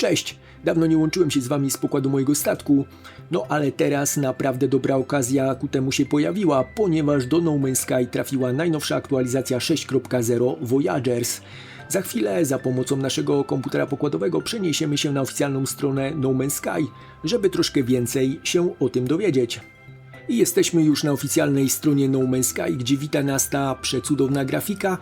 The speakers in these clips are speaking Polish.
Cześć! Dawno nie łączyłem się z wami z pokładu mojego statku, no ale teraz naprawdę dobra okazja ku temu się pojawiła, ponieważ do No Man's Sky trafiła najnowsza aktualizacja 6.0 Voyagers. Za chwilę za pomocą naszego komputera pokładowego przeniesiemy się na oficjalną stronę No Man's Sky, żeby troszkę więcej się o tym dowiedzieć. I jesteśmy już na oficjalnej stronie No Man's Sky, gdzie wita nas ta przecudowna grafika.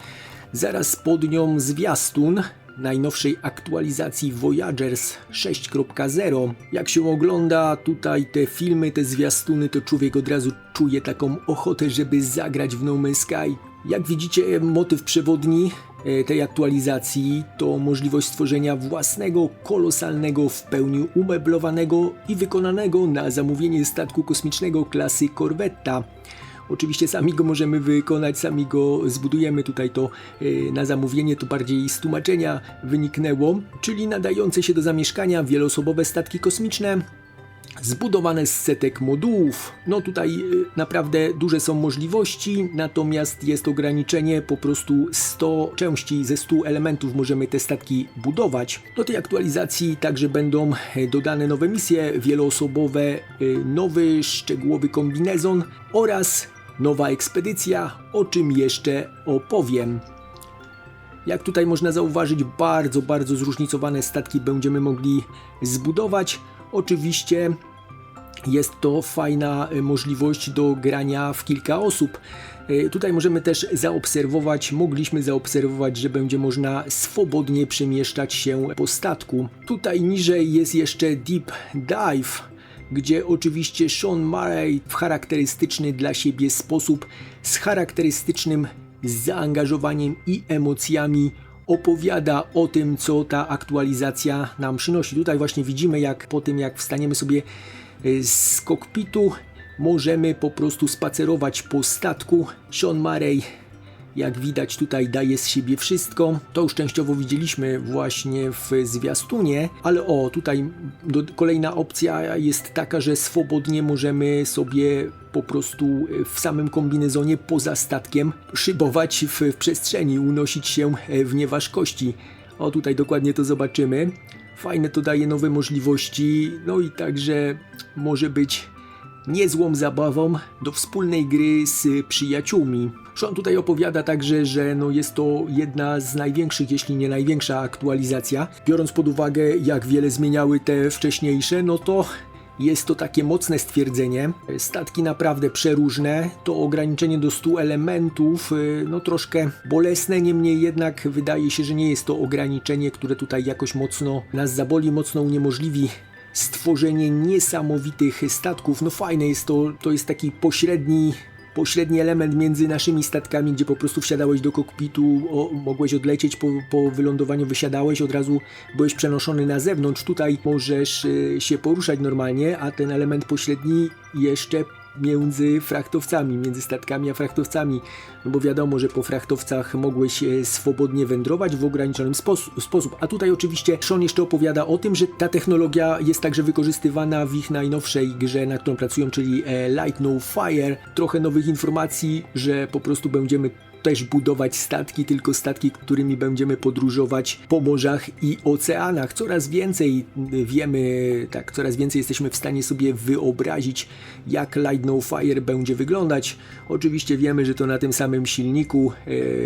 Zaraz pod nią zwiastun najnowszej aktualizacji Voyagers 6.0. Jak się ogląda tutaj te filmy, te zwiastuny, to człowiek od razu czuje taką ochotę, żeby zagrać w No Man's Sky. Jak widzicie, motyw przewodni e, tej aktualizacji to możliwość stworzenia własnego, kolosalnego, w pełni umeblowanego i wykonanego na zamówienie statku kosmicznego klasy Corvetta. Oczywiście sami go możemy wykonać, sami go zbudujemy. Tutaj to e, na zamówienie to bardziej z tłumaczenia wyniknęło, czyli nadające się do zamieszkania wieloosobowe statki kosmiczne zbudowane z setek modułów. No tutaj y, naprawdę duże są możliwości, natomiast jest ograniczenie, po prostu 100 części ze 100 elementów możemy te statki budować. Do tej aktualizacji także będą e, dodane nowe misje wieloosobowe, nowy szczegółowy kombinezon oraz nowa ekspedycja, o czym jeszcze opowiem. Jak tutaj można zauważyć, bardzo, bardzo zróżnicowane statki będziemy mogli zbudować. Oczywiście jest to fajna y, możliwość do grania w kilka osób. Y, Tutaj możemy też zaobserwować, mogliśmy zaobserwować, że będzie można swobodnie przemieszczać się po statku. Tutaj niżej jest jeszcze Deep Dive, gdzie oczywiście Sean Murray w charakterystyczny dla siebie sposób, z charakterystycznym zaangażowaniem i emocjami opowiada o tym, co ta aktualizacja nam przynosi. Tutaj właśnie widzimy, jak po tym, jak wstaniemy sobie y, z kokpitu, możemy po prostu spacerować po statku. Sean Murray, jak widać tutaj daje z siebie wszystko. To już częściowo widzieliśmy właśnie w zwiastunie, ale o, tutaj do, kolejna opcja jest taka, że swobodnie możemy sobie po prostu w samym kombinezonie poza statkiem szybować w, w przestrzeni, unosić się w nieważkości. O, tutaj dokładnie to zobaczymy. Fajne to daje nowe możliwości, no i także może być niezłą zabawą do wspólnej gry z przyjaciółmi. Sean tutaj opowiada także, że no jest to jedna z największych, jeśli nie największa aktualizacja. Biorąc pod uwagę, jak wiele zmieniały te wcześniejsze, no to jest to takie mocne stwierdzenie. Statki naprawdę przeróżne. To ograniczenie do 100 elementów, y, no troszkę bolesne, niemniej jednak wydaje się, że nie jest to ograniczenie, które tutaj jakoś mocno nas zaboli, mocno uniemożliwi stworzenie niesamowitych statków. No fajne jest to, to jest taki pośredni pośredni element między naszymi statkami, gdzie po prostu wsiadałeś do kokpitu, o, mogłeś odlecieć po, po wylądowaniu, wysiadałeś, od razu byłeś przenoszony na zewnątrz. Tutaj możesz y, się poruszać normalnie, a ten element pośredni jeszcze między frachtowcami, między statkami a frachtowcami, no bo wiadomo, że po frachtowcach mogłeś e, swobodnie wędrować w ograniczonym spos- sposób. A tutaj oczywiście Sean jeszcze opowiada o tym, że ta technologia jest także wykorzystywana w ich najnowszej grze, na którą pracują, czyli e, Light No Fire. Trochę nowych informacji, że po prostu będziemy też budować statki, tylko statki, którymi będziemy podróżować po morzach i oceanach. Coraz więcej wiemy, tak, coraz więcej jesteśmy w stanie sobie wyobrazić, jak Light No Fire będzie wyglądać. Oczywiście wiemy, że to na tym samym silniku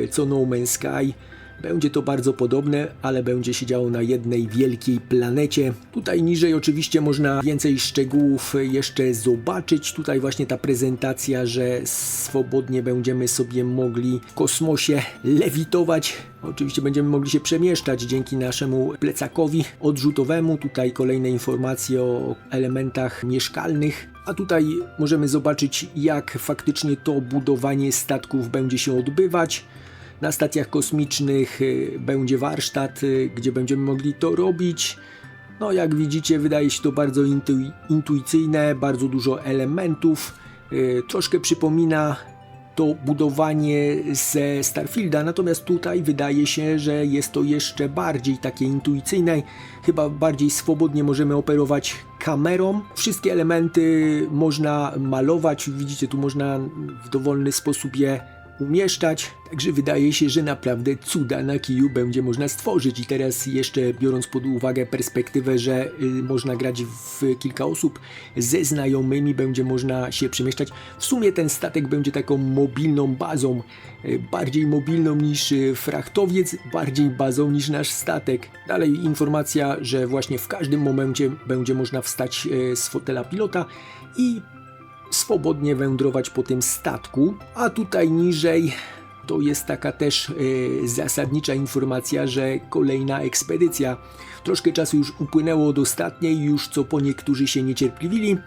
e, co No Man's Sky. Będzie to bardzo podobne, ale będzie się działo na jednej wielkiej planecie. Tutaj niżej oczywiście można więcej szczegółów jeszcze zobaczyć. Tutaj właśnie ta prezentacja, że swobodnie będziemy sobie mogli w kosmosie lewitować. Oczywiście będziemy mogli się przemieszczać dzięki naszemu plecakowi odrzutowemu. Tutaj kolejne informacje o elementach mieszkalnych. A tutaj możemy zobaczyć, jak faktycznie to budowanie statków będzie się odbywać. Na stacjach kosmicznych y, będzie warsztat, y, gdzie będziemy mogli to robić. No, jak widzicie, wydaje się to bardzo intu- intuicyjne, bardzo dużo elementów. Y, Troszkę przypomina to budowanie ze Starfielda, natomiast tutaj wydaje się, że jest to jeszcze bardziej takie intuicyjne, chyba bardziej swobodnie możemy operować kamerą. Wszystkie elementy można malować, widzicie, tu można w dowolny sposób je umieszczać. Także wydaje się, że naprawdę cuda na kiju będzie można stworzyć. I teraz jeszcze biorąc pod uwagę perspektywę, że y, można grać w kilka osób ze znajomymi, będzie można się przemieszczać. W sumie ten statek będzie taką mobilną bazą, y, bardziej mobilną niż y, frachtowiec, bardziej bazą niż nasz statek. Dalej informacja, że właśnie w każdym momencie będzie można wstać y, z fotela pilota i swobodnie wędrować po tym statku, a tutaj niżej to jest taka też e, zasadnicza informacja, że kolejna ekspedycja. Troszkę czasu już upłynęło od ostatniej, już co po niektórzy się niecierpliwili.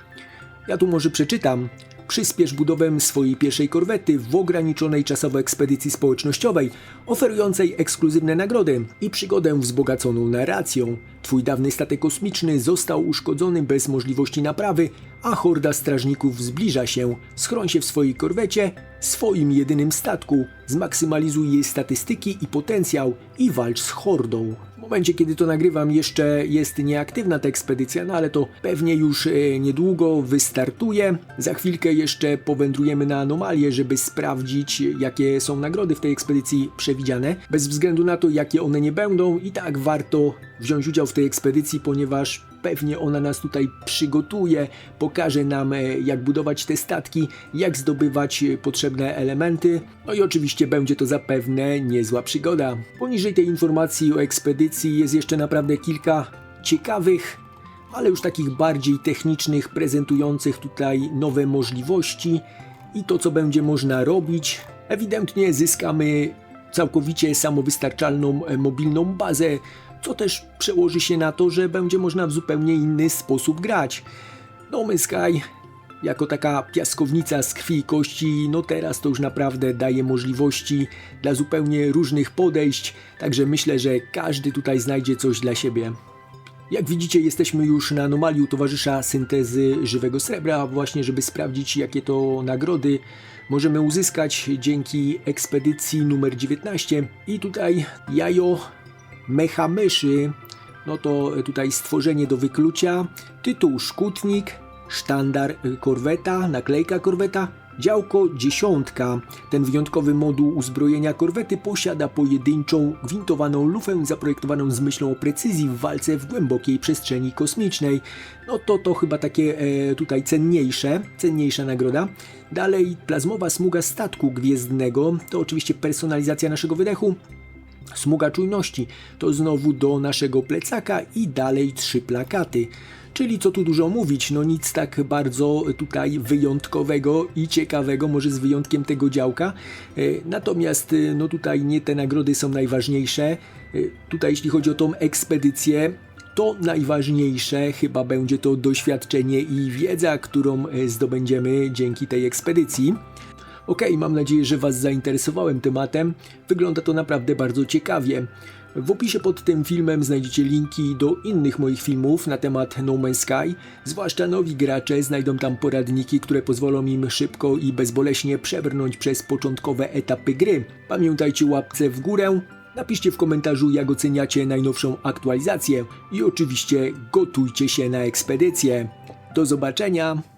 Ja tu może przeczytam. Przyspiesz budowę swojej pierwszej korwety w ograniczonej czasowo ekspedycji społecznościowej, oferującej ekskluzywne nagrody i przygodę wzbogaconą narracją. Twój dawny statek kosmiczny został uszkodzony bez możliwości naprawy, a horda strażników zbliża się. Schroń się w swojej korwecie, swoim jedynym statku. Zmaksymalizuj jej statystyki i potencjał i walcz z hordą. W momencie, kiedy to nagrywam, jeszcze jest nieaktywna ta ekspedycja, no ale to pewnie już e, niedługo wystartuje. Za chwilkę jeszcze powędrujemy na anomalię, żeby sprawdzić, jakie są nagrody w tej ekspedycji przewidziane. Bez względu na to, jakie one nie będą, i tak warto wziąć udział w tej ekspedycji, ponieważ pewnie ona nas tutaj przygotuje, pokaże nam e, jak budować te statki, jak zdobywać e, potrzebne elementy. No i oczywiście będzie to zapewne niezła przygoda. Poniżej tej informacji o ekspedycji jest jeszcze naprawdę kilka ciekawych ale już takich bardziej technicznych, prezentujących tutaj nowe możliwości i to, co będzie można robić. Ewidentnie zyskamy całkowicie samowystarczalną e, mobilną bazę, co też przełoży się na to, że będzie można w zupełnie inny sposób grać. No Man's Sky jako taka piaskownica z krwi i kości, no teraz to już naprawdę daje możliwości dla zupełnie różnych podejść, także myślę, że każdy tutaj znajdzie coś dla siebie. Jak widzicie, jesteśmy już na anomalii towarzysza syntezy żywego srebra, właśnie żeby sprawdzić, jakie to nagrody możemy uzyskać dzięki ekspedycji numer 19. I tutaj jajo mecha myszy, no to tutaj stworzenie do wyklucia, tytuł szkutnik, sztandar y, korweta, naklejka korweta, działko dziesiątka. Ten wyjątkowy moduł uzbrojenia korwety posiada pojedynczą gwintowaną lufę zaprojektowaną z myślą o precyzji w walce w głębokiej przestrzeni kosmicznej. No to to chyba takie e, tutaj cenniejsze, cenniejsza nagroda. Dalej plazmowa smuga statku gwiezdnego, to oczywiście personalizacja naszego wydechu. Smuga czujności to znowu do naszego plecaka i dalej trzy plakaty. Czyli co tu dużo mówić, no nic tak bardzo tutaj wyjątkowego i ciekawego, może z wyjątkiem tego działka. E, Natomiast e, no tutaj nie te nagrody są najważniejsze. E, Tutaj jeśli chodzi o tą ekspedycję, to najważniejsze chyba będzie to doświadczenie i wiedza, którą zdobędziemy dzięki tej ekspedycji. Okej, mam nadzieję, że Was zainteresowałem tematem. Wygląda to naprawdę bardzo ciekawie. W opisie pod tym filmem znajdziecie linki do innych moich filmów na temat No Man's Sky. Zwłaszcza nowi gracze znajdą tam poradniki, które pozwolą im szybko i bezboleśnie przebrnąć przez początkowe etapy gry. Pamiętajcie łapce w górę, napiszcie w komentarzu jak oceniacie najnowszą aktualizację i oczywiście gotujcie się na ekspedycję. Do zobaczenia!